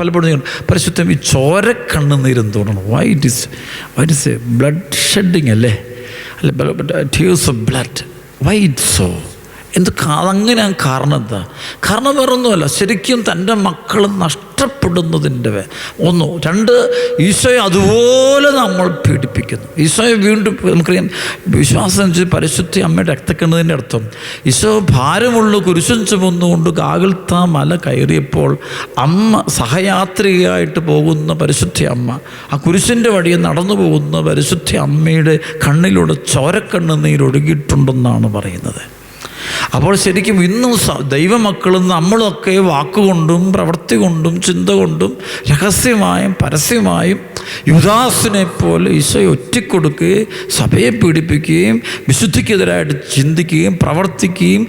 പലപ്പോഴും പരിശുദ്ധം ഈ ചോര കണ്ണുനീര് തോന്നണം white is white is blood shedding അല്ലേ? അല്ലെ tears of blood white so എന്ത് അതങ്ങനെ കാരണം എന്താ? കാരണം വേറൊന്നുമല്ല. ശരിക്കും തന്റെ മക്കൾ നഷ്ടപ്പെടുന്നതിന്റെ ഒന്ന്. രണ്ട് ഈശോയെ അതുപോലെ നമ്മൾ പീഡിപ്പിക്കുന്നു. ഈശോയെ വീണ്ടും നമുക്കറിയാം വിശ്വാസം പരിശുദ്ധ അമ്മയുടെ രക്തക്കണ്ണതിന്റെ അർത്ഥം. ഈശോ ഭാരമുള്ള കുരിശും ചുമന്നുകൊണ്ട് കാകിൽത്ത മല കയറിയപ്പോൾ അമ്മ സഹയാത്രികയായിട്ട് പോകുന്ന പരിശുദ്ധ അമ്മ ആ കുരിശിന്റെ വഴിയെ നടന്നു പോകുന്ന പരിശുദ്ധ അമ്മയുടെ കണ്ണിലൂടെ ചോരക്കണ്ണ് നീരൊഴുകിയിട്ടുണ്ടെന്നാണ് പറയുന്നത്. അപ്പോൾ ശരിക്കും ഇന്നും ദൈവമക്കളും നമ്മളൊക്കെ വാക്കുകൊണ്ടും പ്രവൃത്തി കൊണ്ടും ചിന്ത കൊണ്ടും രഹസ്യമായും പരസ്യമായും യുദാസിനെ പോലെ ഈശോയെ ഒറ്റിക്കൊടുക്കുകയും സഭയെ പീഡിപ്പിക്കുകയും വിശുദ്ധിക്കെതിരായിട്ട് ചിന്തിക്കുകയും പ്രവർത്തിക്കുകയും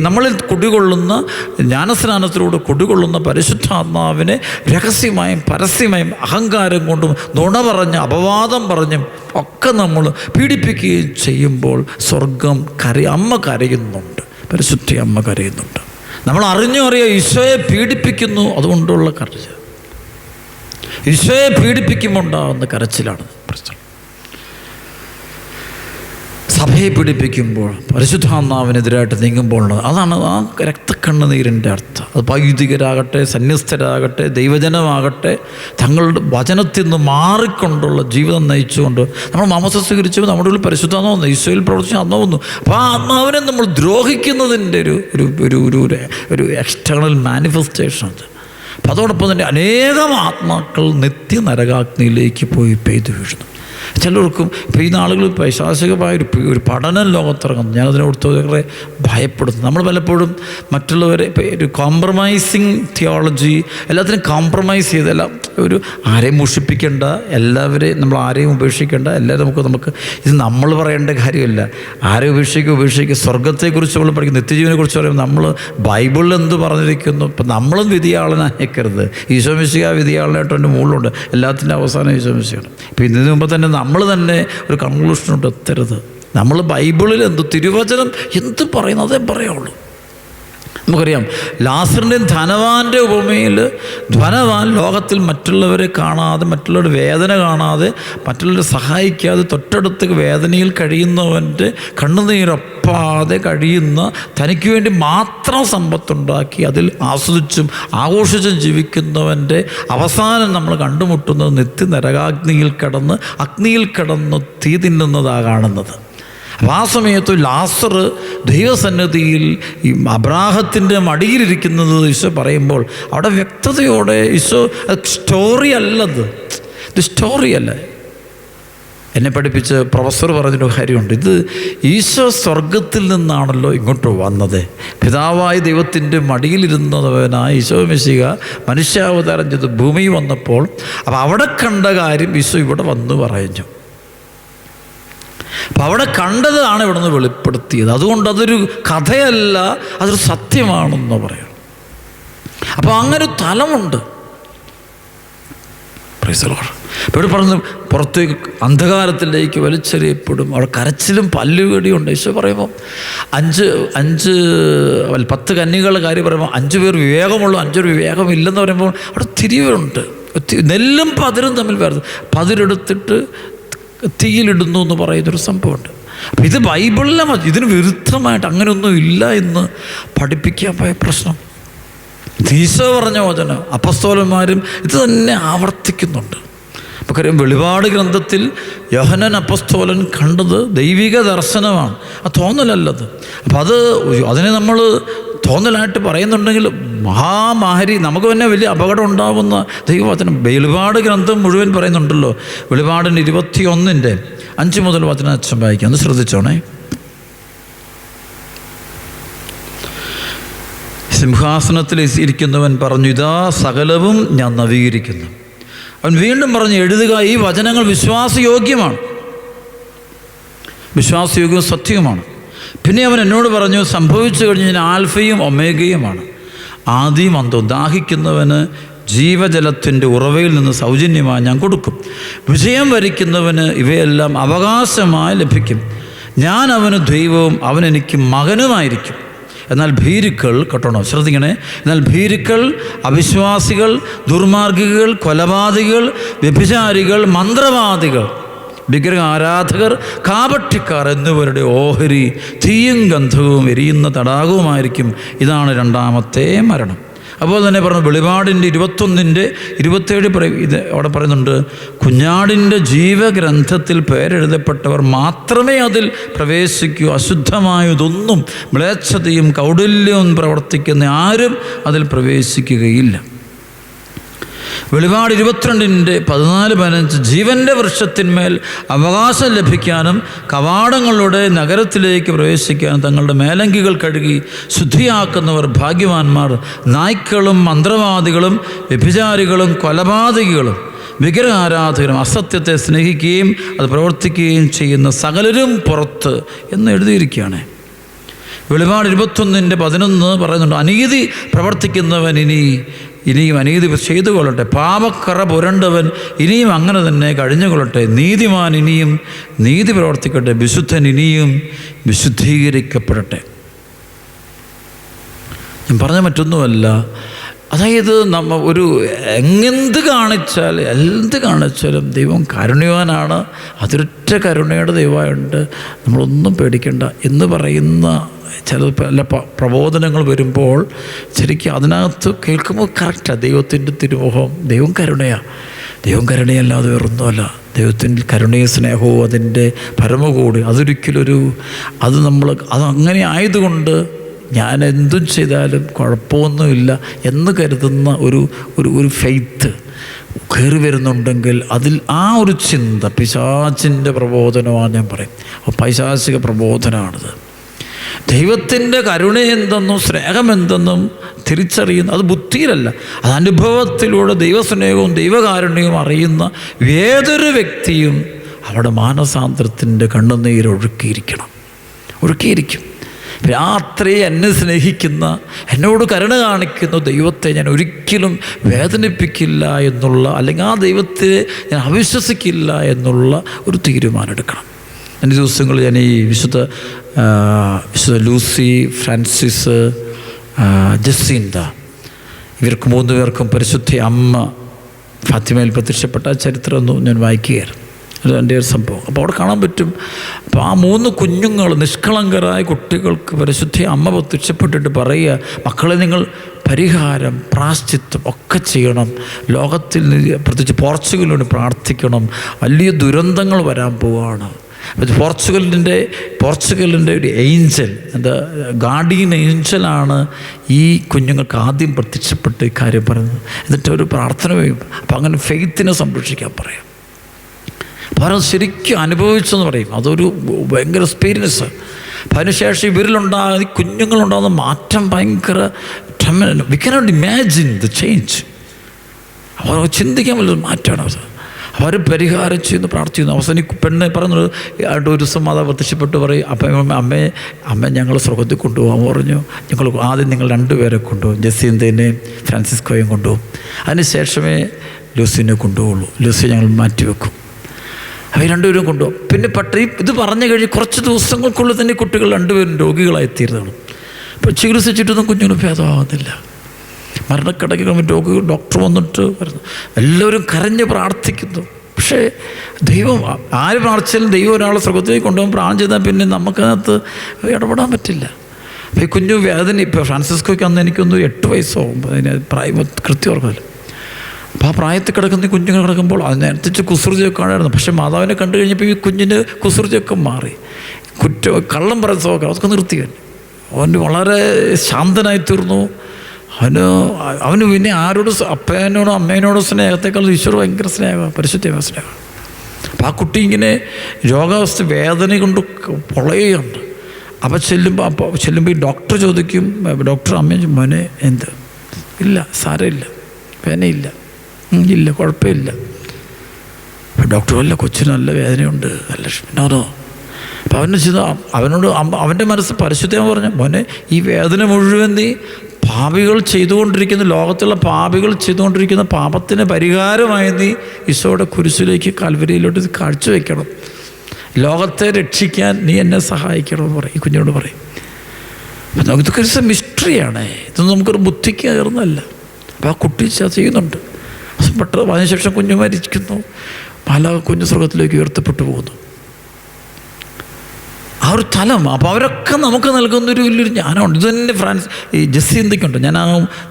നമ്മളിൽ കുടികൊള്ളുന്ന ജ്ഞാനസ്നാനത്തിലൂടെ കുടികൊള്ളുന്ന പരിശുദ്ധാത്മാവിനെ രഹസ്യമായും പരസ്യമായും അഹങ്കാരം കൊണ്ടും നുണ പറഞ്ഞ് അപവാദം പറഞ്ഞും ഒക്കെ നമ്മൾ പീഡിപ്പിക്കുകയും ചെയ്യുമ്പോൾ സ്വർഗം കരയ അമ്മ കരയുന്നുണ്ട്. പരിശുദ്ധി അമ്മ കരയുന്നുണ്ട്. നമ്മൾ അറിഞ്ഞു അറിയാം ഈശോയെ പീഡിപ്പിക്കുന്നു അതുകൊണ്ടുള്ള കരച്ചിൽ. ഈശോയെ പീഡിപ്പിക്കുമ്പോൾ ഉണ്ടാകുന്ന കരച്ചിലാണ് പ്രശ്നം. സഭയെ പീഡിപ്പിക്കുമ്പോൾ പരിശുദ്ധാത്മാവിനെതിരായിട്ട് നീങ്ങുമ്പോൾ അതാണ് ആ രക്തക്കണ്ണുനീരിന്റെ അർത്ഥം. അത് വൈദികരാകട്ടെ സന്യസ്തരാകട്ടെ ദൈവജനമാകട്ടെ തങ്ങളുടെ വചനത്തിൽ നിന്ന് മാറിക്കൊണ്ടുള്ള ജീവിതം നയിച്ചുകൊണ്ട് നമ്മൾ മാമസ സ്വീകരിച്ചു നമ്മുടെ ഉള്ളിൽ പരിശുദ്ധാത്മാവ് ഈശോയിൽ പ്രവർത്തിച്ച് അന്ന് വന്നു. അപ്പോൾ ആ ആത്മാവിനെ നമ്മൾ ദ്രോഹിക്കുന്നതിന്റെ ഒരു ഒരു ഒരു ഒരു ഒരു- ഒരു എക്സ്റ്റേണൽ മാനിഫെസ്റ്റേഷൻ അത്. അപ്പം അതോടൊപ്പം തന്നെ അനേകം ആത്മാക്കൾ നിത്യ നരകാഗ്നിയിലേക്ക് പോയി പെയ്തു വീഴുന്നു. ചിലർക്കും ഇപ്പോൾ ഈ നാളുകൾ പൈശാസികമായ ഒരു ഒരു പഠനം ലോകത്തിറങ്ങുന്നു. ഞാനതിനോട് ഏറെ ഭയപ്പെടുന്നു നമ്മൾ പലപ്പോഴും മറ്റുള്ളവരെ ഒരു കോംപ്രമൈസിങ് തിയോളജി എല്ലാത്തിനും കോംപ്രമൈസ് ചെയ്തെല്ലാം ഒരു ആരെയും മുഷിപ്പിക്കേണ്ട എല്ലാവരെയും നമ്മൾ ആരെയും ഉപേക്ഷിക്കേണ്ട എല്ലാവരും നമുക്ക് നമുക്ക് ഇത് നമ്മൾ പറയേണ്ട കാര്യമല്ല. ആരെ ഉപേക്ഷിക്കുക ഉപേക്ഷിക്കുക സ്വർഗത്തെക്കുറിച്ച് നമ്മൾ പഠിക്കും നിത്യജീവനെക്കുറിച്ച് പറയുമ്പോൾ നമ്മൾ ബൈബിളിൽ എന്ത് പറഞ്ഞിരിക്കുന്നു? ഇപ്പം നമ്മളും വിധിയാളനായേക്കരുത് ഈശോമിശിക വിധിയാളനായിട്ട് എന്റെ മുകളിലുണ്ട്. എല്ലാത്തിന്റെ അവസാനം ഈശോമിശിയാണ് ഇപ്പം ഇതിനു മുമ്പ് തന്നെ നമ്മൾ തന്നെ ഒരു കൺക്ലൂഷനോട്ട് എത്തരുത്. നമ്മൾ ബൈബിളിൽ എന്ത് തിരുവചനം എന്ത് പറയുന്നു അതേ പറയുള്ളൂ. നമുക്കറിയാം ലാസറിന്റെയും ധനവാന്റെ ഉപമയിൽ ധനവാൻ ലോകത്തിൽ മറ്റുള്ളവരെ കാണാതെ മറ്റുള്ളവരുടെ വേദന കാണാതെ മറ്റുള്ളവരെ സഹായിക്കാതെ തൊട്ടടുത്ത് വേദനയിൽ കഴിയുന്നവന്റെ കണ്ണുനീരൊപ്പാതെ കഴിയുന്ന തനിക്ക് വേണ്ടി മാത്രം സമ്പത്തുണ്ടാക്കി അതിൽ ആസ്വദിച്ചും ആഘോഷിച്ചും ജീവിക്കുന്നവന്റെ അവസാനം നമ്മൾ കണ്ടുമുട്ടുന്നത് നിത്യ നരകാഗ്നിയിൽ കടന്ന് അഗ്നിയിൽ കടന്ന് തീ തിന്നുന്നതാ കാണുന്നത്. അപ്പോൾ ആ സമയത്ത് ലാസർ ദൈവസന്നിധിയിൽ ഈ അബ്രാഹത്തിന്റെ മടിയിലിരിക്കുന്നത് ഈശോ പറയുമ്പോൾ അവിടെ വ്യക്തതയോടെ ഈശോ സ്റ്റോറി അല്ലത്. ഇത് സ്റ്റോറി അല്ല. എന്നെ പഠിപ്പിച്ച് പ്രൊഫസർ പറഞ്ഞൊരു കാര്യമുണ്ട്. ഇത് ഈശോ സ്വർഗത്തിൽ നിന്നാണല്ലോ ഇങ്ങോട്ട് വന്നത്. പിതാവായ ദൈവത്തിന്റെ മടിയിലിരുന്നവനായ ഈശോ മെസ്സിക മനുഷ്യാവതാരം ചെയ്ത് ഭൂമി വന്നപ്പോൾ അപ്പോൾ അവിടെ കണ്ട കാര്യം ഈശോ ഇവിടെ വന്ന് പറഞ്ഞു. അപ്പം അവിടെ കണ്ടതാണ് ഇവിടുന്ന് വെളിപ്പെടുത്തിയത്. അതുകൊണ്ട് അതൊരു കഥയല്ല അതൊരു സത്യമാണെന്ന് പറയാം. അപ്പോൾ അങ്ങനെ തലമുണ്ട്. ഇവിടെ പറഞ്ഞു പുറത്തേക്ക് അന്ധകാരത്തിലേക്ക് വലിച്ചെറിയപ്പെടും. അവിടെ കരച്ചിലും പല്ലുകടിയും ഉണ്ട് ഈശോ പറയുമ്പോൾ അഞ്ച് അഞ്ച് അല്ല, പത്ത് കന്നികളുടെ കാര്യം പറയുമ്പോൾ അഞ്ച് പേർ വിവേകമുള്ളൂ അഞ്ചു പേർ വിവേകമില്ലെന്ന് പറയുമ്പോൾ അവിടെ തിരിവുണ്ട് നെല്ലും പതിരും തമ്മിൽ വേർത് പതിരെടുത്തിട്ട് തീയിലിടുന്നു എന്ന് പറയുന്നൊരു സംഭവമുണ്ട്. അപ്പം ഇത് ബൈബിളിലെ ഇതിന് വിരുദ്ധമായിട്ട് അങ്ങനെയൊന്നും ഇല്ല എന്ന് പഠിപ്പിക്കാൻ പോയ പ്രശ്നം. ഈശോ പറഞ്ഞ വചനം അപ്പസ്തോലന്മാരും ഇത് തന്നെ ആവർത്തിക്കുന്നുണ്ട്. നമുക്കറിയാം വെളിപാട് ഗ്രന്ഥത്തിൽ യോഹനൻ അപ്പസ്തോലൻ കണ്ടത് ദൈവിക ദർശനമാണ്. ആ തോന്നലല്ലത്. അപ്പം അത് അതിനെ നമ്മൾ തോന്നലായിട്ട് പറയുന്നുണ്ടെങ്കിൽ മഹാമാരി നമുക്ക് തന്നെ വലിയ അപകടം ഉണ്ടാകുന്ന ദൈവവചനം. വെളിപാട് ഗ്രന്ഥം മുഴുവൻ പറയുന്നുണ്ടല്ലോ. വെളിപാടിന് ഇരുപത്തി ഒന്നിന്റെ അഞ്ച് മുതൽ വചന അച്ഛൻ വായിക്കാം. ഒന്ന് ശ്രദ്ധിച്ചോണേ. സിംഹാസനത്തിൽ ഇരിക്കുന്നവൻ പറഞ്ഞു ഇതാ സകലവും ഞാൻ നവീകരിക്കുന്നു. അവൻ വീണ്ടും പറഞ്ഞു എഴുതുക ഈ വചനങ്ങൾ വിശ്വാസയോഗ്യമാണ്. വിശ്വാസയോഗ്യവും സത്യവുമാണ്. പിന്നെ അവൻ എന്നോട് പറഞ്ഞു സംഭവിച്ചു കഴിഞ്ഞ് ഞാൻ ആൽഫയും ഒമേഗയുമാണ്. ആദ്യം അന്തവും ദാഹിക്കുന്നവന് ജീവജലത്തിന്റെ ഉറവയിൽ നിന്ന് സൗജന്യമായി ഞാൻ കൊടുക്കും. വിജയം വരിക്കുന്നവന് ഇവയെല്ലാം അവകാശമായി ലഭിക്കും. ഞാൻ അവന് ദൈവവും അവൻ എനിക്ക് മകനുമായിരിക്കും. എന്നാൽ ഭീരുക്കൾ കേട്ടോണോ? ശ്രദ്ധിക്കണേ. എന്നാൽ ഭീരുക്കൾ അവിശ്വാസികൾ ദുർമാർഗികൾ കൊലപാതകികൾ വ്യഭിചാരികൾ മന്ത്രവാദികൾ വിഗ്രഹ ആരാധകർ കാപട്ടിക്കാർ എന്നിവരുടെ ഓഹരി തീയും ഗന്ധവും എരിയുന്ന തടാകവുമായിരിക്കും ഇതാണ് രണ്ടാമത്തെ മരണം. അപ്പോൾ തന്നെ പറഞ്ഞു വെളിപാടിന്റെ ഇരുപത്തൊന്നിന്റെ ഇരുപത്തേഴ് ഇത് അവിടെ പറയുന്നുണ്ട് കുഞ്ഞാടിന്റെ ജീവഗ്രന്ഥത്തിൽ പേരെഴുതപ്പെട്ടവർ മാത്രമേ അതിൽ പ്രവേശിക്കൂ അശുദ്ധമായതൊന്നും മ്ലേച്ഛതയും കൗടില്യവും പ്രവർത്തിക്കുന്ന ആരും അതിൽ പ്രവേശിക്കുകയില്ല. വെളിപാട് ഇരുപത്തിരണ്ടിന്റെ പതിനാല് പതിനഞ്ച് ജീവന്റെ വൃക്ഷത്തിന്മേൽ അവകാശം ലഭിക്കാനും കവാടങ്ങളുടെ നഗരത്തിലേക്ക് പ്രവേശിക്കാനും തങ്ങളുടെ മേലങ്കികൾ കഴുകി ശുദ്ധിയാക്കുന്നവർ ഭാഗ്യവാന്മാർ നായ്ക്കളും മന്ത്രവാദികളും വ്യഭിചാരികളും കൊലപാതകികളും വിഗ്രഹാരാധകരും അസത്യത്തെ സ്നേഹിക്കുകയും അത് പ്രവർത്തിക്കുകയും ചെയ്യുന്ന സകലരും പുറത്ത് എന്ന് എഴുതിയിരിക്കുകയാണ്. വെളിപാട് ഇരുപത്തൊന്നിന്റെ പതിനൊന്ന് പറയുന്നുണ്ട് അനീതി പ്രവർത്തിക്കുന്നവൻ ഇനി ഇനിയും അനീതി ചെയ്തു കൊള്ളട്ടെ പാപക്കറ പുരണ്ടവൻ ഇനിയും അങ്ങനെ തന്നെ കഴിഞ്ഞുകൊള്ളട്ടെ. നീതിമാൻ ഇനിയും നീതി പ്രവർത്തിക്കട്ടെ. വിശുദ്ധൻ ഇനിയും വിശുദ്ധീകരിക്കപ്പെടട്ടെ. ഞാൻ പറഞ്ഞ മറ്റൊന്നുമല്ല അതായത് നമ്മ ഒരു എങ്ങെന്ത് കാണിച്ചാൽ എന്ത് കാണിച്ചാലും ദൈവം കരുണ്യവാനാണ്. അതിരൊറ്റ കരുണയുടെ ദൈവമായുണ്ട് നമ്മളൊന്നും പേടിക്കണ്ട എന്ന് പറയുന്ന ചില പല പ്രബോധനങ്ങൾ വരുമ്പോൾ ശരിക്കും അതിനകത്ത് കേൾക്കുമ്പോൾ കറക്റ്റാണ് ദൈവത്തിന്റെ തിരുമുഖം ദൈവം കരുണയാണ് ദൈവം കരുണയല്ലാതെ വേറൊന്നുമല്ല. ദൈവത്തിന്റെ കരുണയും സ്നേഹവും അതിന്റെ പരമകൂടി. അതൊരിക്കലൊരു അത് നമ്മൾ അത് അങ്ങനെ ആയതുകൊണ്ട് ഞാൻ എന്തും ചെയ്താലും കുഴപ്പമൊന്നുമില്ല എന്ന് കരുതുന്ന ഒരു ഒരു ഒരു ഫെയ്ത്ത് കയറി വരുന്നുണ്ടെങ്കിൽ അതിൽ ആ ഒരു ചിന്ത പിശാചിന്റെ പ്രബോധനമാണ് ഞാൻ പറയും. അപ്പോൾ പൈശാചിക പ്രബോധനമാണിത് ദൈവത്തിന്റെ കരുണ എന്തെന്നും സ്നേഹം എന്തെന്നും തിരിച്ചറിയുന്ന അത് ബുദ്ധിയിലല്ല. അത് അനുഭവത്തിലൂടെ ദൈവസ്നേഹവും ദൈവകാരുണ്യവും അറിയുന്ന ഏതൊരു വ്യക്തിയും അവിടെ മാനസാന്തരത്തിന്റെ കണ്ണുനീരൊഴുക്കിയിരിക്കണം. ഒഴുക്കിയിരിക്കും. രാത്രി എന്നെ സ്നേഹിക്കുന്ന എന്നോട് കരുണ കാണിക്കുന്ന ദൈവത്തെ ഞാൻ ഒരിക്കലും വേദനിപ്പിക്കില്ല എന്നുള്ള അല്ലെങ്കിൽ ആ ദൈവത്തെ ഞാൻ അവിശ്വസിക്കില്ല എന്നുള്ള ഒരു തീരുമാനം എടുക്കണം എന്റെ ദിവസങ്ങളിൽ ഞാൻ ഈ വിശുദ്ധ വിശുദ്ധ ലൂസി ഫ്രാൻസിസ് ജസീന്ത ഇവർക്ക് മൂന്ന് പേർക്കും പരിശുദ്ധ അമ്മ ഫാത്തിമയിൽ പ്രത്യക്ഷപ്പെട്ട ചരിത്രമൊന്നും ഞാൻ വായിക്കുകയായിരുന്നു. എന്റെ ഒരു സംഭവം. അപ്പോൾ അവിടെ കാണാൻ പറ്റും. അപ്പോൾ ആ മൂന്ന് കുഞ്ഞുങ്ങൾ നിഷ്കളങ്കരായ കുട്ടികൾക്ക് പരിശുദ്ധി അമ്മ പ്രത്യക്ഷപ്പെട്ടിട്ട് പറയുക മക്കളെ നിങ്ങൾ പരിഹാരം പ്രാശ്ചിത്വം ഒക്കെ ചെയ്യണം. ലോകത്തിൽ പ്രത്യേകിച്ച് പോർച്ചുഗലിനോട് പ്രാർത്ഥിക്കണം. വലിയ ദുരന്തങ്ങൾ വരാൻ പോവുകയാണ് പോർച്ചുഗലിന്റെ പോർച്ചുഗലിന്റെ ഒരു ഏഞ്ചൽ എന്താ ഗാർഡിയൻ ഏഞ്ചലാണ് ഈ കുഞ്ഞുങ്ങൾക്ക് ആദ്യം പ്രത്യക്ഷപ്പെട്ട് ഈ കാര്യം പറയുന്നത്. എന്നിട്ട് ഒരു പ്രാർത്ഥന വയ്ക്കും അപ്പോൾ അങ്ങനെ ഫെയ്ത്തിനെ സംരക്ഷിക്കാൻ പറയാം. അവരത് ശരിക്കും അനുഭവിച്ചെന്ന് പറയും. അതൊരു ഭയങ്കര എക്സ്പീരിയൻസ് അപ്പം അതിനുശേഷം ഇവരിലുണ്ടാകുന്ന കുഞ്ഞുങ്ങളുണ്ടാകുന്ന മാറ്റം ഭയങ്കര we cannot imagine the change അവർ ചിന്തിക്കാൻ വല്ലൊരു മാറ്റമാണ് അത്. അവർ പരിഹാരം ചെയ്യുന്നു പ്രാർത്ഥിക്കുന്നു. അവസാനം പെണ്ണ് പറയുന്നത് ആയിട്ട് ഒരു ദിവസം മാതാവ് പ്രത്യക്ഷപ്പെട്ട് പറയും അപ്പം അമ്മയെ അമ്മ ഞങ്ങൾ സ്വർഗത്തിൽ കൊണ്ടുപോകാൻ പറഞ്ഞു. ഞങ്ങൾ ആദ്യം നിങ്ങൾ രണ്ടുപേരെ കൊണ്ടുപോകും. ജസീന്തേനെയും ഫ്രാൻസിസ്കോയും കൊണ്ടുപോകും. അതിന് ശേഷമേ ലൂസിനെ കൊണ്ടുപോകുള്ളൂ. ലൂസി ഞങ്ങൾ മാറ്റിവെക്കും. അവർ രണ്ടുപേരും കൊണ്ടുപോകും. പിന്നെ പട്ടി ഇത് പറഞ്ഞു കഴിഞ്ഞ് കുറച്ച് ദിവസങ്ങൾക്കുള്ളിൽ തന്നെ കുട്ടികൾ രണ്ടുപേരും രോഗികളായി തീർന്നതാണ് അപ്പോൾ ചികിത്സിച്ചിട്ടൊന്നും കുഞ്ഞുങ്ങൾ ഭേദമാകുന്നില്ല മരണക്കിടക്ക് രോഗികൾ ഡോക്ടർ വന്നിട്ട് വരുന്നു. എല്ലാവരും കരഞ്ഞ് പ്രാർത്ഥിക്കുന്നു. പക്ഷേ ദൈവം ആര് പ്രാർത്ഥിച്ചാലും ദൈവം ഒരാളെ സ്വർഗത്തിലേക്ക് കൊണ്ടുപോകാൻ പ്രാർത്ഥന ചെയ്താൽ പിന്നെ നമുക്കതിനകത്ത് ഇടപെടാൻ പറ്റില്ല. അപ്പോൾ ഈ കുഞ്ഞു വേദന ഇപ്പോൾ ഫ്രാൻസിസ്കോയ്ക്ക് അന്ന് എനിക്കൊന്ന് എട്ട് വയസ്സോ അതിന് പ്രായം കൃത്യം അപ്പോൾ ആ പ്രായത്തിൽ കിടക്കുന്ന കുഞ്ഞുങ്ങൾ കിടക്കുമ്പോൾ അതിനനുസരിച്ച് കുസൃതിയൊക്കെ കാണായിരുന്നു. പക്ഷേ മാതാവിനെ കണ്ടു കഴിഞ്ഞപ്പോൾ ഈ കുഞ്ഞിന് കുസൃതിയൊക്കെ മാറി. കുറ്റ കള്ളം പറയുന്ന സ്വഭാവം അതൊക്കെ നിർത്തി അവൻ വളരെ ശാന്തനായി തീർന്നു. അവന് അവന് പിന്നെ ആരോടും അപ്പനോടും അമ്മേനോടും സ്നേഹത്തെക്കാൾ ഈശ്വർ ഭയങ്കര സ്നേഹമാണ് പരിശുദ്ധ സ്നേഹമാണ്. അപ്പോൾ ആ കുട്ടി ഇങ്ങനെ രോഗാവസ്ഥ വേദന കൊണ്ട് പൊളയുകയുണ്ട്. അപ്പോൾ ചെല്ലുമ്പോൾ അപ്പോൾ ചെല്ലുമ്പോൾ ഈ ഡോക്ടർ ചോദിക്കും ഡോക്ടർ അമ്മയും മോനെ എന്ത്? ഇല്ല സാരമില്ല വേദനയില്ല. ഉം, ഇല്ല കുഴപ്പമില്ല. ഡോക്ടർ വല്ല കൊച്ചിന് നല്ല വേദനയുണ്ട് നല്ല വിനോദോ അപ്പോൾ അവനെ ചെയ്ത അവനോട് അവന്റെ മനസ്സ് പരിശുദ്ധം പറഞ്ഞു മോനെ ഈ വേദന മുഴുവൻ നീ പാപികൾ ചെയ്തുകൊണ്ടിരിക്കുന്ന ലോകത്തുള്ള പാപികൾ ചെയ്തുകൊണ്ടിരിക്കുന്ന പാപത്തിന് പരിഹാരമായി നീ ഈശോയുടെ കുരിശിലേക്ക് കാൽവരിയിലോട്ട് കാഴ്ചവെക്കണം ലോകത്തെ രക്ഷിക്കാൻ നീ എന്നെ സഹായിക്കണം എന്ന് പറയും. ഈ കുഞ്ഞോട് പറയും. അപ്പം നമുക്ക് ഇതൊക്കെ മിസ്റ്ററിയാണ്. ഇതൊന്നും നമുക്കൊരു ബുദ്ധിക്ക് ചേർന്നല്ല അപ്പോൾ ആ കുട്ടി ചെയ്യുന്നുണ്ട് പെട്ടെന്ന് അതിനുശേഷം കുഞ്ഞു മരിക്കുന്നു. പല കുഞ്ഞു സ്വർഗത്തിലേക്ക് ഉയർത്തപ്പെട്ടു പോകുന്നു. ആ ഒരു തലം അപ്പോൾ അവരൊക്കെ നമുക്ക് നൽകുന്നൊരു വലിയൊരു ജ്ഞാനമുണ്ട്. ഇത് തന്നെ ഫ്രാൻസ് ഈ ജസ്സി എന്തൊക്കെയുണ്ട്? ഞാൻ ആ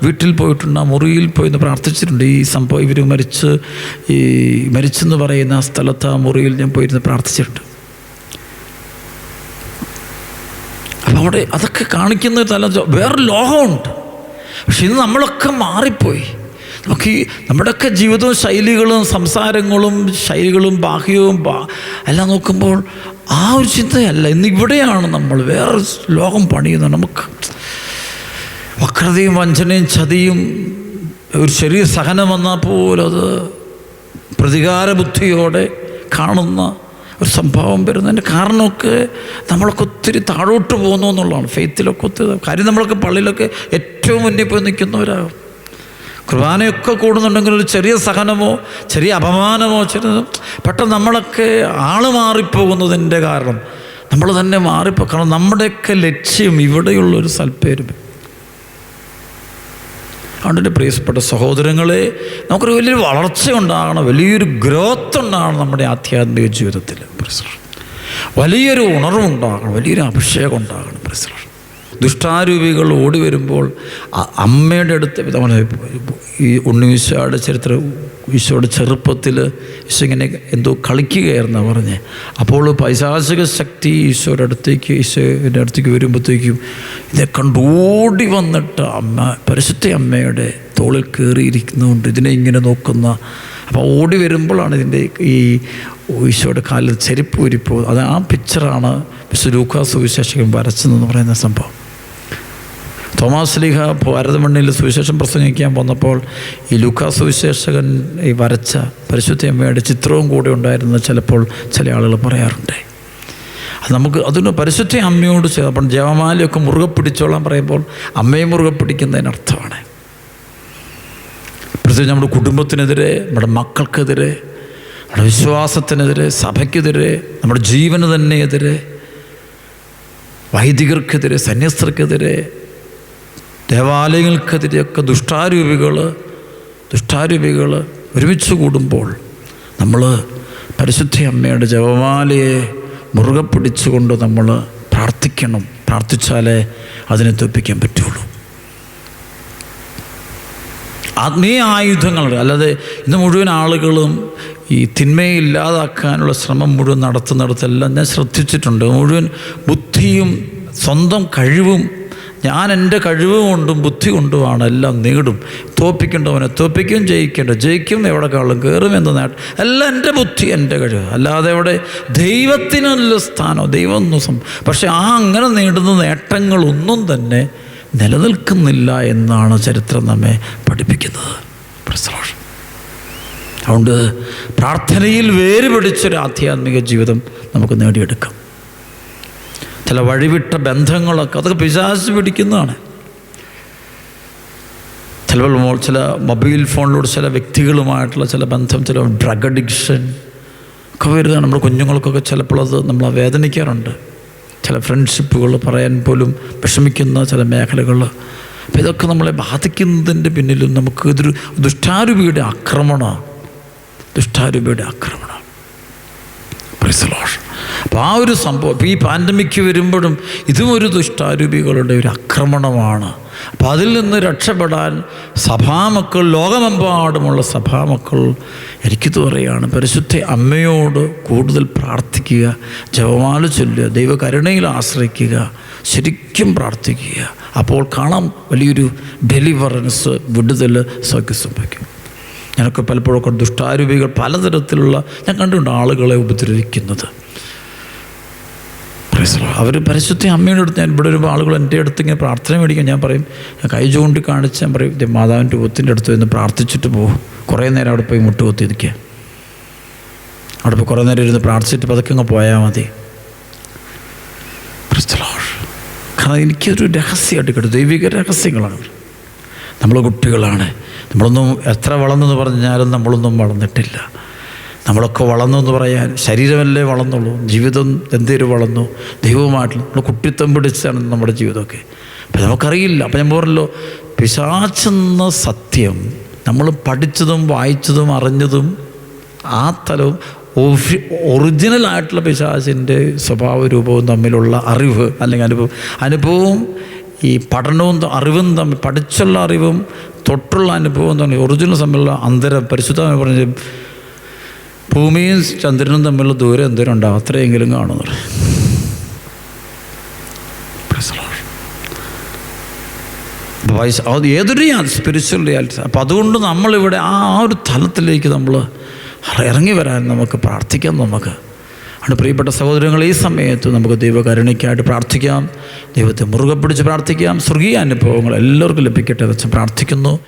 വീട്ടിൽ പോയിട്ടുണ്ട് ആ മുറിയിൽ പോയി പ്രാർത്ഥിച്ചിട്ടുണ്ട്. ഈ സംഭവം ഇവർ മരിച്ച് ഈ മരിച്ചെന്ന് പറയുന്ന ആ സ്ഥലത്ത് ആ മുറിയിൽ ഞാൻ പോയിരുന്ന് പ്രാർത്ഥിച്ചിട്ടുണ്ട്. അപ്പോൾ അവിടെ അതൊക്കെ കാണിക്കുന്ന ഒരു തല വേറെ ലോകമുണ്ട്. പക്ഷെ ഇന്ന് നമ്മളൊക്കെ മാറിപ്പോയി. നമുക്ക് ഈ നമ്മുടെയൊക്കെ ജീവിതവും ശൈലികളും സംസാരങ്ങളും ശൈലികളും ബാഹ്യവും ബാ- എല്ലാം നോക്കുമ്പോൾ ആ ഒരു ചിന്തയല്ല. ഇന്ന് ഇവിടെയാണ് നമ്മൾ വേറെ ലോകം പണിയുന്നത്. നമുക്ക് വക്രതയും വഞ്ചനയും ചതിയും ഒരു ചെറിയ സഹനം വന്നാൽ പോലും അത് പ്രതികാര ബുദ്ധിയോടെ കാണുന്ന ഒരു സംഭവം വരുന്നതിന്റെ കാരണമൊക്കെ നമ്മളൊക്കെ ഒത്തിരി താഴോട്ട് പോകുന്നു എന്നുള്ളതാണ്. ഫെയ്ത്തിലൊക്കെ ഒത്തിരി കാര്യം നമ്മളൊക്കെ പള്ളിയിലൊക്കെ ഏറ്റവും മുന്നിൽ പോയി നിൽക്കുന്നവരാകും. കുർബാനയൊക്കെ കൂടുന്നുണ്ടെങ്കിൽ ഒരു ചെറിയ സഹനമോ ചെറിയ അപമാനമോ ചെറിയ പെട്ടെന്ന് നമ്മളൊക്കെ ആൾ മാറിപ്പോകുന്നതിന്റെ കാരണം നമ്മൾ തന്നെ മാറിപ്പോ കാരണം നമ്മുടെയൊക്കെ ലക്ഷ്യം ഇവിടെയുള്ളൊരു സൽപ്പേരും. അതുകൊണ്ട് പ്രിയപ്പെട്ട സഹോദരങ്ങളെ നമുക്കൊരു വലിയൊരു വളർച്ച ഉണ്ടാകണം വലിയൊരു ഗ്രോത്ത് ഉണ്ടാകണം നമ്മുടെ ആധ്യാത്മിക ജീവിതത്തിൽ വലിയൊരു ഉണർവുണ്ടാകണം വലിയൊരു അഭിഷേകം ഉണ്ടാകണം പ്രസിഡർ. ദുഷ്ടാരൂപികൾ ഓടി വരുമ്പോൾ അമ്മയുടെ അടുത്ത് നമ്മൾ ഈ ഉണ്ണീശോയുടെ ചരിത്രം ഈശോയുടെ ചെറുപ്പത്തിൽ ഈശോ ഇങ്ങനെ എന്തോ കളിക്കുകയായിരുന്നു പറഞ്ഞ്. അപ്പോൾ പൈശാചിക ശക്തി ഈശോയുടെ അടുത്തേക്ക് ഈശോയുടെ അടുത്തേക്ക് വരുമ്പോഴത്തേക്കും ഇതിനെ കണ്ടോടി വന്നിട്ട് അമ്മ പരിശുദ്ധ അമ്മയുടെ തോളിൽ കയറിയിരിക്കുന്നതുകൊണ്ട് ഇതിനെ ഇങ്ങനെ നോക്കുന്ന അപ്പോൾ ഓടി വരുമ്പോഴാണ് ഇതിന്റെ ഈ ഈശോയുടെ കാലിൽ ചെരുപ്പ് ഉരിപ്പോ അത് ആ പിക്ചറാണ് വിശു ലൂക്കാ സുവിശേഷകൻ വരച്ചതെന്ന് പറയുന്ന സംഭവം. തോമാസ് ലീഹ ഭാരതമണ്ണിൽ സുവിശേഷം പ്രസംഗിക്കാൻ വന്നപ്പോൾ ഈ ലൂക്കാ സുവിശേഷകൻ ഈ വരച്ച പരിശുദ്ധ അമ്മയുടെ ചിത്രവും കൂടെ ഉണ്ടായിരുന്ന ചിലപ്പോൾ ചില ആളുകൾ പറയാറുണ്ട്. അത് നമുക്ക് അതിന് പരിശുദ്ധ അമ്മയോട് ചേർപ്പം അപ്പം ജവമാലയൊക്കെ മുറുകെ പിടിച്ചോളാൻ പറയുമ്പോൾ അമ്മയെ മുറുകെ പിടിക്കുന്നതിനർത്ഥമാണ്. പ്രത്യേകിച്ച് നമ്മുടെ കുടുംബത്തിനെതിരെ നമ്മുടെ മക്കൾക്കെതിരെ നമ്മുടെ വിശ്വാസത്തിനെതിരെ സഭയ്ക്കെതിരെ നമ്മുടെ ജീവന് തന്നെ എതിരെ വൈദികർക്കെതിരെ സന്യസ്തർക്കെതിരെ ദേവാലയങ്ങൾക്കെതിരെയൊക്കെ ദുഷ്ടാരൂപികൾ ദുഷ്ടാരൂപികൾ ഒരുമിച്ച് കൂടുമ്പോൾ നമ്മൾ പരിശുദ്ധ അമ്മയുടെ ജപമാലയെ മുറുകെ പിടിച്ചുകൊണ്ട് നമ്മൾ പ്രാർത്ഥിക്കണം. പ്രാർത്ഥിച്ചാലേ അതിനെ തോൽപ്പിക്കാൻ പറ്റുള്ളൂ. ആത്മീയ ആയുധങ്ങൾ അല്ലാതെ ഇന്ന് മുഴുവൻ ആളുകളും ഈ തിന്മയെ ഇല്ലാതാക്കാനുള്ള ശ്രമം മുഴുവൻ നടത്തുന്നിടത്തെല്ലാം ഞാൻ ശ്രദ്ധിച്ചിട്ടുണ്ട്. മുഴുവൻ ബുദ്ധിയും സ്വന്തം കഴിവും ഞാൻ എന്റെ കഴിവ് കൊണ്ടും ബുദ്ധി കൊണ്ടുമാണ് എല്ലാം നേടും. തോപ്പിക്കേണ്ടവനെ തോപ്പിക്കും ജയിക്കേണ്ട. ജയിക്കും എവിടെ കാളും കയറും എന്ന് എല്ലാം എന്റെ ബുദ്ധി എന്റെ കഴിവ്. അല്ലാതെ ഇവിടെ ദൈവത്തിനല്ല സ്ഥാനം ദൈവം സം പക്ഷെ ആ അങ്ങനെ നേടുന്ന നേട്ടങ്ങളൊന്നും തന്നെ നിലനിൽക്കുന്നില്ല എന്നാണ് ചരിത്രം നമ്മെ പഠിപ്പിക്കുന്നത്. അതുകൊണ്ട് പ്രാർത്ഥനയിൽ വേര് പിടിച്ചൊരു ആധ്യാത്മിക ജീവിതം നമുക്ക് നേടിയെടുക്കാം. ചില വഴിവിട്ട ബന്ധങ്ങളൊക്കെ അതൊക്കെ പിശാസ് പിടിക്കുന്നതാണ്. ചിലപ്പോൾ ചില മൊബൈൽ ഫോണിലൂടെ ചില വ്യക്തികളുമായിട്ടുള്ള ചില ബന്ധം ചില ഡ്രഗ് അഡിക്ഷൻ ഒക്കെ വരുന്നതാണ്. നമ്മുടെ കുഞ്ഞുങ്ങൾക്കൊക്കെ ചിലപ്പോൾ അത് നമ്മളെ വേദനിക്കാറുണ്ട്. ചില ഫ്രണ്ട്ഷിപ്പുകൾ പറയാൻ പോലും വിഷമിക്കുന്ന ചില മേഖലകൾ. അപ്പോൾ ഇതൊക്കെ നമ്മളെ ബാധിക്കുന്നതിന്റെ പിന്നിലും നമുക്ക് ഇതൊരു ദുഷ്ടാരൂപിയുടെ ആക്രമണമാണ്. ദുഷ്ടാരൂപിയുടെ ആക്രമണം അപ്പോൾ ആ ഒരു സംഭവം ഈ പാൻഡമിക് വരുമ്പോഴും ഇതും ഒരു ദുഷ്ടാരൂപികളുടെ ഒരു ആക്രമണമാണ്. അപ്പം അതിൽ നിന്ന് രക്ഷപ്പെടാൻ സഭാമക്കൾ ലോകമെമ്പാടുമുള്ള സഭാമക്കൾ എനിക്കിത് പറയുകയാണ് പരിശുദ്ധ അമ്മയോട് കൂടുതൽ പ്രാർത്ഥിക്കുക ജപമാല ചൊല്ലുക ദൈവകരുണയിൽ ആശ്രയിക്കുക ശരിക്കും പ്രാർത്ഥിക്കുക. അപ്പോൾ കാണാം വലിയൊരു ഡെലിവറൻസ് വിടുതൽ സൗഖ്യം സംഭവിക്കും. ഞാനൊക്കെ പലപ്പോഴൊക്കെ ദുഷ്ടാരൂപികൾ പലതരത്തിലുള്ള ഞാൻ കണ്ടിട്ടുണ്ട് ആളുകളെ ഉപദ്രവിക്കുന്നത്. അവർ പരിശുദ്ധ അമ്മയുടെ അടുത്ത് ഞാൻ ഇവിടെ ഒരു ആളുകൾ എന്റെ അടുത്ത് ഇങ്ങനെ പ്രാർത്ഥന മേടിക്കാൻ ഞാൻ പറയും ഞാൻ കൈ ചൂണ്ടി കാണിച്ച് ഞാൻ പറയും "ദേ മാതാവിന്റെ ഒത്തിന്റെ അടുത്ത് നിന്ന് പ്രാർത്ഥിച്ചിട്ട് പോകും കുറേ നേരം അവിടെ പോയി മുട്ടുകൊത്തി ഇരിക്കുക അവിടെ പോയി കുറേ നേരം ഇരുന്ന് പ്രാർത്ഥിച്ചിട്ട് പതുക്കെ അങ്ങ് പോയാൽ മതി. കാരണം എനിക്കൊരു രഹസ്യമായിട്ട് കിട്ടും. ദൈവിക രഹസ്യങ്ങളാണ്. നമ്മൾ കുട്ടികളാണ്. നമ്മളൊന്നും എത്ര വളർന്നെന്ന് പറഞ്ഞാലും നമ്മളൊന്നും വളർന്നിട്ടില്ല. നമ്മളൊക്കെ വളർന്നു എന്ന് പറയാൻ ശരീരമല്ലേ വളർന്നുള്ളൂ ജീവിതം എന്തേലും വളർന്നു ദൈവവുമായിട്ടുള്ള നമ്മൾ കുട്ടിത്തം പിടിച്ചാണ് നമ്മുടെ ജീവിതമൊക്കെ. അപ്പം നമുക്കറിയില്ല അപ്പം ഞാൻ പറഞ്ഞല്ലോ പിശാച്ചെന്ന സത്യം നമ്മൾ പഠിച്ചതും വായിച്ചതും അറിഞ്ഞതും ആ തലവും ഒറിജിനലായിട്ടുള്ള പിശാചിന്റെ സ്വഭാവ രൂപവും തമ്മിലുള്ള അറിവ് അല്ലെങ്കിൽ അനുഭവം അനുഭവവും ഈ പഠനവും അറിവും തമ്മിൽ പഠിച്ചുള്ള അറിവും തൊട്ടുള്ള അനുഭവം തമ്മിൽ ഒറിജിനൽ തമ്മിലുള്ള അന്തരം പരിശുദ്ധമായി പറഞ്ഞ് ഭൂമിയും ചന്ദ്രനും തമ്മിലുള്ള ദൂരം എന്തോരം ഉണ്ടാവും അത്രയെങ്കിലും കാണുന്നു വയസ്സ് അത് ഏതൊരു സ്പിരിച്വൽ റിയാലിറ്റി അപ്പം അതുകൊണ്ട് നമ്മളിവിടെ ആ ഒരു തലത്തിലേക്ക് നമ്മൾ ഇറങ്ങി വരാൻ നമുക്ക് പ്രാർത്ഥിക്കാം നമുക്ക്. ആണ് പ്രിയപ്പെട്ട സഹോദരങ്ങൾ ഈ സമയത്ത് നമുക്ക് ദൈവകരുണയ്ക്കായിട്ട് പ്രാർത്ഥിക്കാം. ദൈവത്തെ മുറുകെ പിടിച്ച് പ്രാർത്ഥിക്കാം. സ്വർഗീയ അനുഭവങ്ങൾ എല്ലാവർക്കും ലഭിക്കട്ടെ വെച്ച് പ്രാർത്ഥിക്കുന്നു.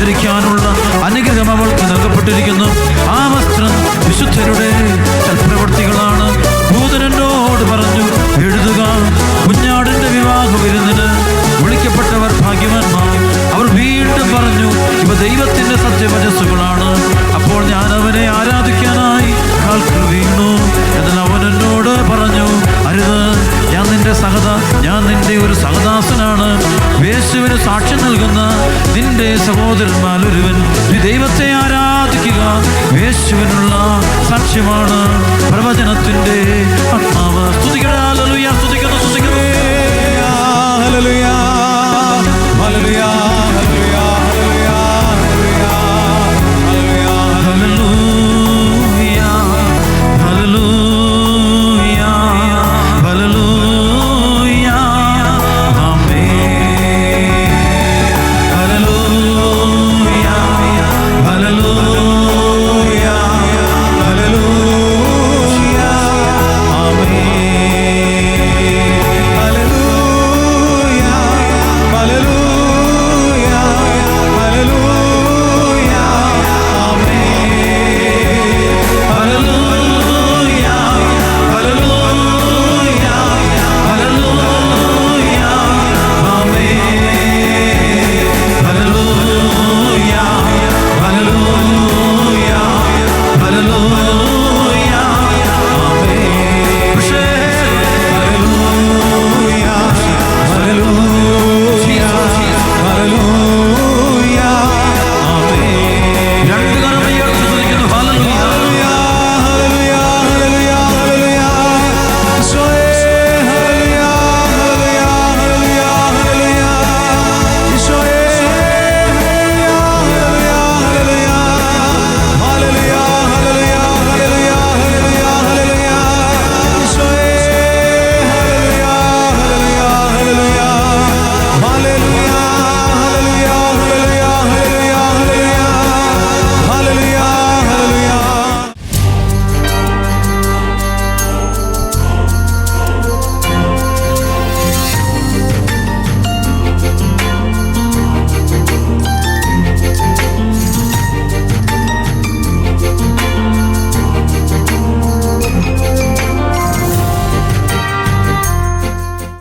മൃദുല സാക്ഷ്യം നൽകുന്ന നിന്റെ സഹോദരന്മാർ ഒരുവൻ. ദൈവത്തെ ആരാധിക്കുക. യേശുവിനുള്ള സാക്ഷ്യമാണ് പ്രവചനത്തിന്റെ ആത്മാവ്. സ്തുതിക്കട